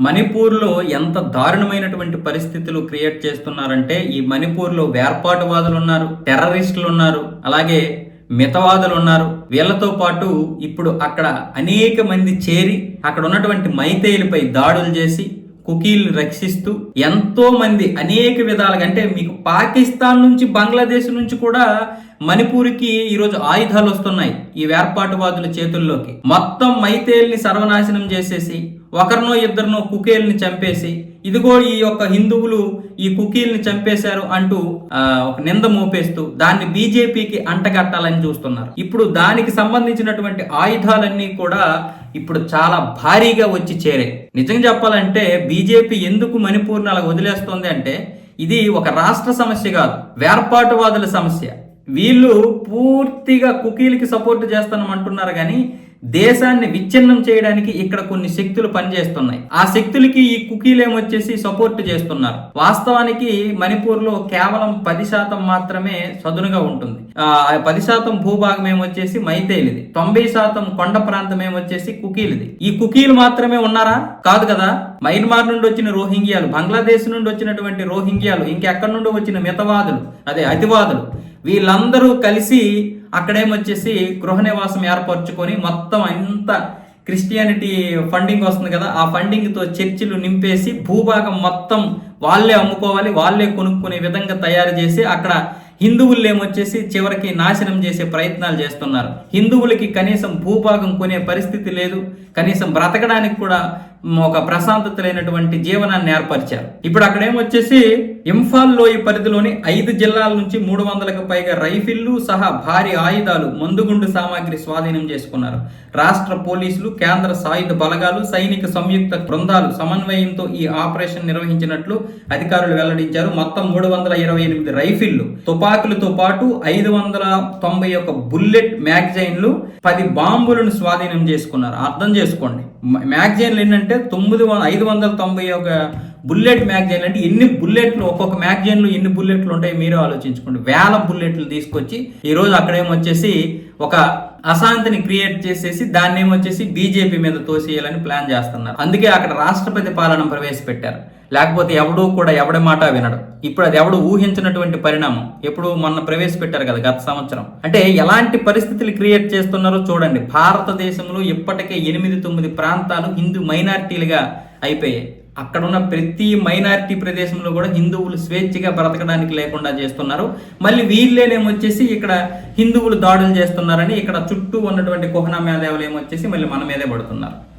మణిపూర్లో ఎంత దారుణమైనటువంటి పరిస్థితులు క్రియేట్ చేస్తున్నారంటే ఈ మణిపూర్లో వేర్పాటువాదులు ఉన్నారు టెర్రరిస్టులు ఉన్నారు అలాగే మితవాదులు ఉన్నారు వీళ్ళతో పాటు ఇప్పుడు అక్కడ అనేక మంది చేరి అక్కడ ఉన్నటువంటి మైతేయులపై దాడులు చేసి కుకీలు రక్షిస్తూ ఎంతో మంది అనేక విధాలుగా అంటే మీకు పాకిస్తాన్ నుంచి బంగ్లాదేశ్ నుంచి కూడా మణిపూర్కి ఈరోజు ఆయుధాలు వస్తున్నాయి ఈ వేర్పాటువాదుల చేతుల్లోకి. మొత్తం మైతేల్ని సర్వనాశనం చేసేసి ఒకరినో ఇద్దరినో కుకేల్ని చంపేసి ఇదిగో ఈ యొక్క హిందువులు ఈ కుకీల్ని చంపేశారు అంటూ ఒక నింద మోపేస్తూ దాన్ని బీజేపీకి అంటగట్టాలని చూస్తున్నారు. ఇప్పుడు దానికి సంబంధించినటువంటి ఆయుధాలన్నీ కూడా ఇప్పుడు చాలా భారీగా వచ్చి చేరే. నిజంగా చెప్పాలంటే బీజేపీ ఎందుకు మణిపూర్ని అలా వదిలేస్తుంది అంటే ఇది ఒక రాష్ట్ర సమస్య కాదు వేర్పాటువాదుల సమస్య. వీళ్ళు పూర్తిగా కుకీలకి సపోర్ట్ చేస్తామంటున్నారు కానీ దేశాన్ని విచ్ఛిన్నం చేయడానికి ఇక్కడ కొన్ని శక్తులు పనిచేస్తున్నాయి. ఆ శక్తులకి ఈ కుకీలేమొచ్చేసి సపోర్ట్ చేస్తున్నారు. వాస్తవానికి మణిపూర్లో కేవలం పది శాతం మాత్రమే సదునుగా ఉంటుంది. పది శాతం భూభాగం ఏమొచ్చేసి మైతేలిది తొంభై శాతం కొండ ప్రాంతం ఏమొచ్చేసి కుకీలది. ఈ కుకీలు మాత్రమే ఉన్నారా? కాదు కదా. మయన్మార్ నుండి వచ్చిన రోహింగ్యాలు బంగ్లాదేశ్ నుండి వచ్చినటువంటి రోహింగ్యాలు ఇంకెక్కడి నుండి వచ్చిన మితవాదులు అదే అతివాదులు వీళ్ళందరూ కలిసి అక్కడేమొచ్చేసి గృహ నివాసం ఏర్పరచుకొని మొత్తం అంత క్రిస్టియానిటీ ఫండింగ్ వస్తుంది కదా ఆ ఫండింగ్తో చర్చిలు నింపేసి భూభాగం మొత్తం వాళ్ళే అమ్ముకోవాలి వాళ్ళే కొనుక్కునే విధంగా తయారు చేసి అక్కడ హిందువులు ఏమొచ్చేసి చివరికి నాశనం చేసే ప్రయత్నాలు చేస్తున్నారు. హిందువులకి కనీసం భూభాగం కొనే పరిస్థితి లేదు కనీసం బ్రతకడానికి కూడా ఒక ప్రశాంతత లేనటువంటి జీవనాన్ని ఏర్పరిచారు. ఇప్పుడు అక్కడ ఏమొచ్చేసి ఇంఫాల్ లోయ పరిధిలోని ఐదు జిల్లాల నుంచి మూడు వందలకు పైగా రైఫిళ్ళు సహా భారీ ఆయుధాలు మందుగుండు సామాగ్రి స్వాధీనం చేసుకున్నారు. రాష్ట్ర పోలీసులు కేంద్ర సాయుధ బలగాలు సైనిక సంయుక్త బృందాలు సమన్వయంతో ఈ ఆపరేషన్ నిర్వహించినట్లు అధికారులు వెల్లడించారు. మొత్తం మూడు వందల ఇరవై ఎనిమిది రైఫిళ్ళు తుపాకులతో పాటు ఐదు వందల తొంభై ఒక బుల్లెట్ మ్యాగజైన్లు పది బాంబులను స్వాధీనం చేసుకున్నారు. అర్థం చేసుకోండి. మ్యాగజైన్లు ఏంటంటే తొమ్మిది వంద ఐదు వందల తొంభై ఒక బుల్లెట్ మ్యాగజైన్ అంటే ఎన్ని బుల్లెట్లు ఒక్కొక్క మ్యాగజైన్లో ఎన్ని బుల్లెట్లు ఉంటాయి మీరే ఆలోచించుకోండి. వేల బుల్లెట్లు తీసుకొచ్చి ఈ రోజు అక్కడేమొచ్చేసి ఒక అశాంతిని క్రియేట్ చేసేసి దాన్ని ఏమొచ్చేసి బీజేపీ మీద తోసేయాలని ప్లాన్ చేస్తున్నారు. అందుకే అక్కడ రాష్ట్రపతి పాలన ప్రవేశపెట్టారు. లేకపోతే ఎవడూ కూడా ఎవడి మాట వినడు. ఇప్పుడు అది ఎవడు ఊహించినటువంటి పరిణామం. ఎప్పుడు మొన్న ప్రవేశపెట్టారు కదా గత సంవత్సరం. అంటే ఎలాంటి పరిస్థితులు క్రియేట్ చేస్తున్నారో చూడండి. భారతదేశంలో ఇప్పటికే ఎనిమిది తొమ్మిది ప్రాంతాలు హిందూ మైనారిటీలుగా అయిపోయాయి. అక్కడ ఉన్న ప్రతి మైనారిటీ ప్రదేశంలో కూడా హిందువులు స్వేచ్ఛగా బ్రతకడానికి లేకుండా చేస్తున్నారు. మళ్ళీ వీళ్ళేనేమొచ్చేసి ఇక్కడ హిందువులు దాడులు చేస్తున్నారని ఇక్కడ చుట్టూ ఉన్నటువంటి కుహనా మేధావులు ఏమొచ్చేసి మళ్ళీ మన మీదే పడుతున్నారు.